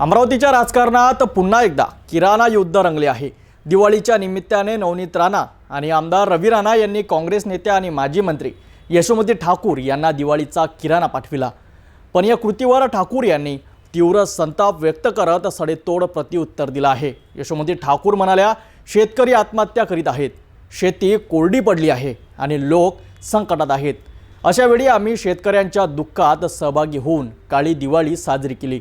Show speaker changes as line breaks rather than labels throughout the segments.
अमरावतीच्या राजकारणात पुन्हा एकदा किराणा युद्ध रंगले आहे. दिवाळीच्या निमित्ताने नवनीत राणा आणि आमदार रवी राणा यांनी काँग्रेस नेत्या आणि माजी मंत्री यशोमती ठाकूर यांना दिवाळीचा किराणा पाठविला. पण या कृतीवर ठाकूर यांनी तीव्र संताप व्यक्त करत सडेतोड प्रतिउत्तर दिलं आहे. यशोमती ठाकूर म्हणाल्या शेतकरी आत्महत्या करीत आहेत. शेती कोरडी पडली आहे आणि लोक संकटात आहेत. अशावेळी आम्ही शेतकऱ्यांच्या दुःखात सहभागी होऊन काळी दिवाळी साजरी केली.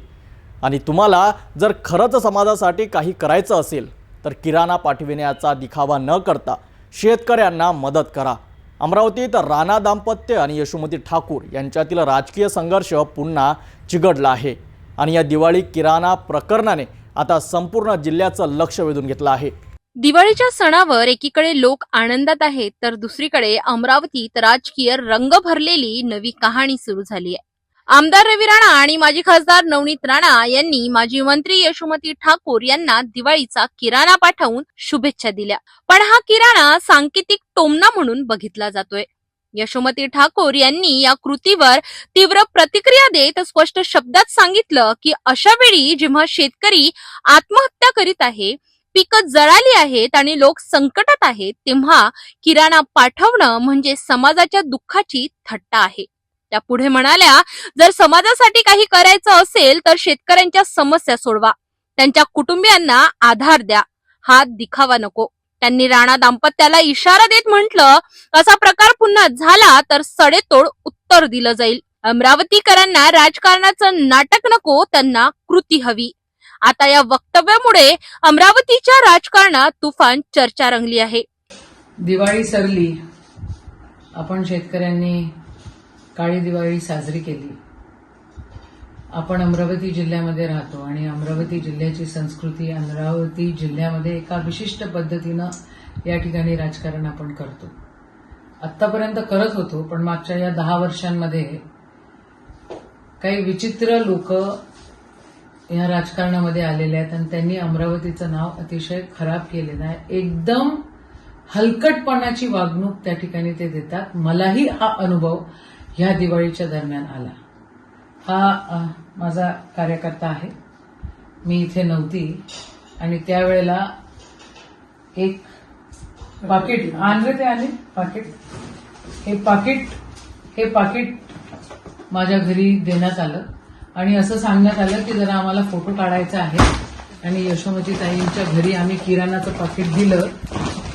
आणि तुम्हाला जर खरंच समाजासाठी काही करायचं असेल तर किराणा पाठविण्याचा दिखावा न करता शेतकऱ्यांना मदत करा. अमरावतीत राणा दाम्पत्य आणि यशोमती ठाकूर यांच्यातील राजकीय संघर्ष पुन्हा चिघडला आहे. आणि या दिवाळी किराणा प्रकरणाने आता संपूर्ण जिल्ह्याचं लक्ष वेधून घेतलं आहे.
दिवाळीच्या सणावर एकीकडे लोक आनंदात आहेत तर दुसरीकडे अमरावतीत राजकीय रंग भरलेली नवी कहाणी सुरू झाली आहे. आमदार रवी राणा आणि माजी खासदार नवनीत राणा यांनी माजी मंत्री यशोमती ठाकूर यांना दिवाळीचा किराणा पाठवून शुभेच्छा दिल्या. पण हा किराणा सांकेतिक टोमना म्हणून बघितला जातोय. यशोमती ठाकूर यांनी या कृतीवर तीव्र प्रतिक्रिया देत स्पष्ट शब्दात सांगितलं की अशा वेळी जेव्हा शेतकरी आत्महत्या करीत आहे पिकं जळाली आहेत आणि लोक संकटात आहेत तेव्हा किराणा पाठवणं म्हणजे समाजाच्या दुःखाची थट्टा आहे. त्या पुढे म्हणाल्या जर समाजासाठी काही करायचं असेल तर शेतकऱ्यांच्या समस्या सोडवा. त्यांच्या कुटुंबियांना आधार द्या. हा दिखावा नको. त्यांनी राणा दाम्पत्याला इशारा देत म्हटलं असा प्रकार पुन्हा झाला तर सडेतोड उत्तर दिलं जाईल. अमरावतीकरांना राजकारणाचं नाटक नको त्यांना कृती हवी. आता या वक्तव्यामुळे अमरावतीच्या राजकारणात तुफान चर्चा रंगली आहे.
दिवाळी सरली. आपण शेतकऱ्यांनी काळी दिवाळी साजरी केली. आपण अमरावती जिल्ह्यामध्ये राहतो आणि अमरावती जिल्ह्याची संस्कृती अमरावती जिल्ह्यामध्ये एका विशिष्ट पद्धतीनं या ठिकाणी राजकारण आपण करतो. आत्तापर्यंत करत होतो पण मागच्या या दहा वर्षांमध्ये काही विचित्र लोक या राजकारणामध्ये आलेले आहेत आणि त्यांनी अमरावतीचं नाव अतिशय खराब केलेलं आहे. एकदम हलकटपणाची वागणूक त्या ठिकाणी ते देतात. मलाही हा अनुभव ह्या दिवाळीच्या दरम्यान आला. हा माझा कार्यकर्ता आहे. मी इथे नव्हती आणि त्यावेळेला एक पाकिट आणले ते आले पाकिट. हे पाकिट हे पाकिट माझ्या घरी देण्यात आलं आणि असं सांगण्यात आलं की जरा आम्हाला फोटो काढायचा आहे आणि यशोमती ताईंच्या घरी आम्ही किराणाचं पाकिट दिलं.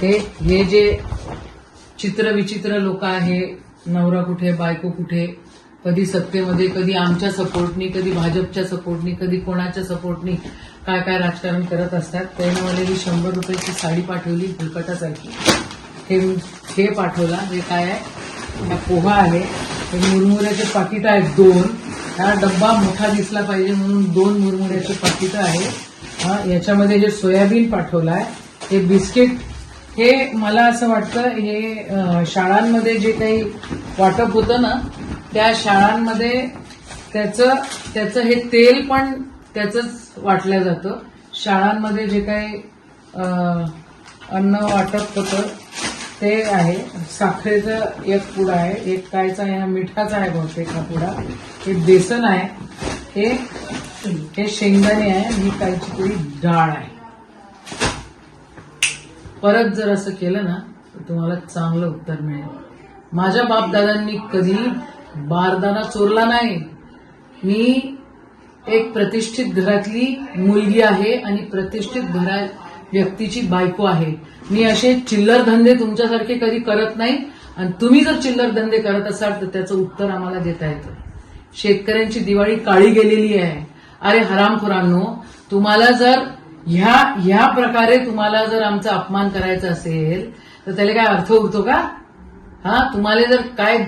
हे हे जे चित्रविचित्र लोक आहे नवरा कुठे बायको कुठे कधी सत्तेमध्ये कधी आमच्या सपोर्टनी कधी भाजपच्या सपोर्टनी कधी कोणाच्या सपोर्टनी काय काय राजकारण करत असतात त्याने मला ही शंभर रुपयाची साडी पाठवली फुलकटासारखी हे हे पाठवला हे काय आहे हा पोहा आहे. हे मुरमुऱ्याचे पाकिटं आहेत दोन. हा डब्बा मोठा दिसला पाहिजे म्हणून दोन मुरमुऱ्याचे पाकिटं आहे. हा याच्यामध्ये जे सोयाबीन पाठवलाय हे बिस्किट हे मला असं वाटतं हे शाळांमध्ये जे काही वाटप होतं ना त्या शाळांमध्ये त्याचं त्याचं हे तेल पण त्याचंच वाटलं जातं. शाळांमध्ये जे काही अन्न वाटप होतं ते आहे. साखरेचं एक पुडा आहे एक कायचा आहे हा मिठाचा आहे बहुतेक हा पुडा. हे बेसन आहे हे हे शेंगदाणे आहे आणि ही कायची डाळ आहे. परत जर असं केलं ना तर तुम्हाला चांगलं उत्तर मिळेल. माझ्या बापदादांनी कधी बारदाना चोरला नाही. मी एक प्रतिष्ठित घरातली मुलगी आहे आणि प्रतिष्ठित घरा व्यक्तीची बायको आहे. मी असे चिल्लर धंदे तुमच्यासारखे कधी करत नाही. आणि तुम्ही जर चिल्लर धंदे करत असाल तर त्याचं उत्तर आम्हाला देता येतं. शेतकऱ्यांची दिवाळी काळी गेलेली आहे. अरे हरामखोरांनो तुम्हाला जर ह्या ह्या प्रकारे तुम्हाला जर आमचा अपमान करायचा असेल तर त्याला काय अर्थ उरतो का? हा तुम्हाला जर काय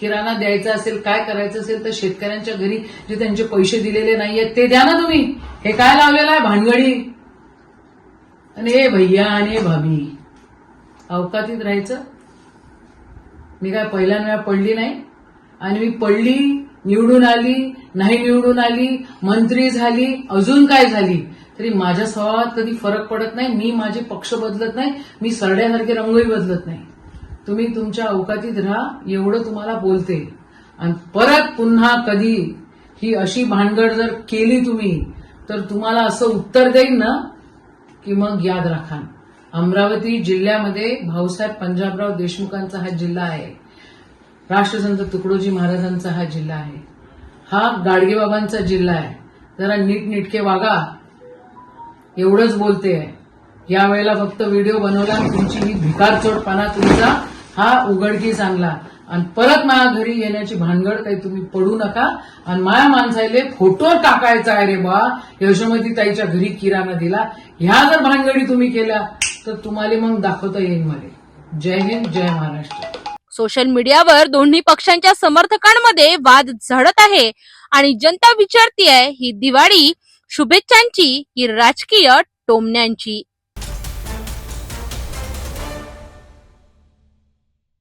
किराणा द्यायचा असेल काय करायचं असेल तर शेतकऱ्यांच्या घरी जे त्यांचे पैसे दिलेले नाहीयेत ते द्या ना तुम्ही. हे काय लावलेलं आहे? भानगडी. आणि हे भैया आणि हे भाभी. अवकातीत राहायचं. मी काय पहिल्यांदा पडली नाही. आणि मी पडली निवडून आली नाही निवडून आली मंत्री झाली अजून काय झाली? तरी माझ्या स्वभावात कधी फरक पडत नाही मी माझे पक्ष बदलत नाही मी सरड्यासारखे रंगही बदलत नाही. तुम्ही तुमच्या अवकातीत राहा एवढं तुम्हाला बोलते. आणि परत पुन्हा कधी ही अशी भानगड जर केली तुम्ही तर तुम्हाला असं उत्तर देईन ना की मग याद राखा. अमरावती जिल्ह्यामध्ये भाऊसाहेब पंजाबराव देशमुखांचा हा जिल्हा आहे. राष्ट्रसंत तुकडोजी महाराजांचा हा जिल्हा आहे. हा गाडगेबाबांचा जिल्हा आहे. जरा नीटनिटके वागा. एवढंच बोलते. आहे यावेळेला फक्त व्हिडिओ बनवला. आणि तुमची ही भिकारचोटपणा तुमचा हा उघडकीस आणला आणि परत माझ्या घरी येण्याची भानगड काही तुम्ही पडू नका. आणि माया माणसाले फोटो टाकायचा आहे रे बा. यशोमती ताईच्या घरी किराणा दिला. ह्या जर भानगडी तुम्ही केल्या तर तुम्हाला मग दाखवता येईल मला. जय हिंद जय महाराष्ट्र.
सोशल मीडियावर दोन्ही पक्षांच्या समर्थकांमध्ये वाद झडत आहे. आणि जनता विचारतीय ही दिवाळी शुभेच्छांची की राजकीय टोमण्यांची.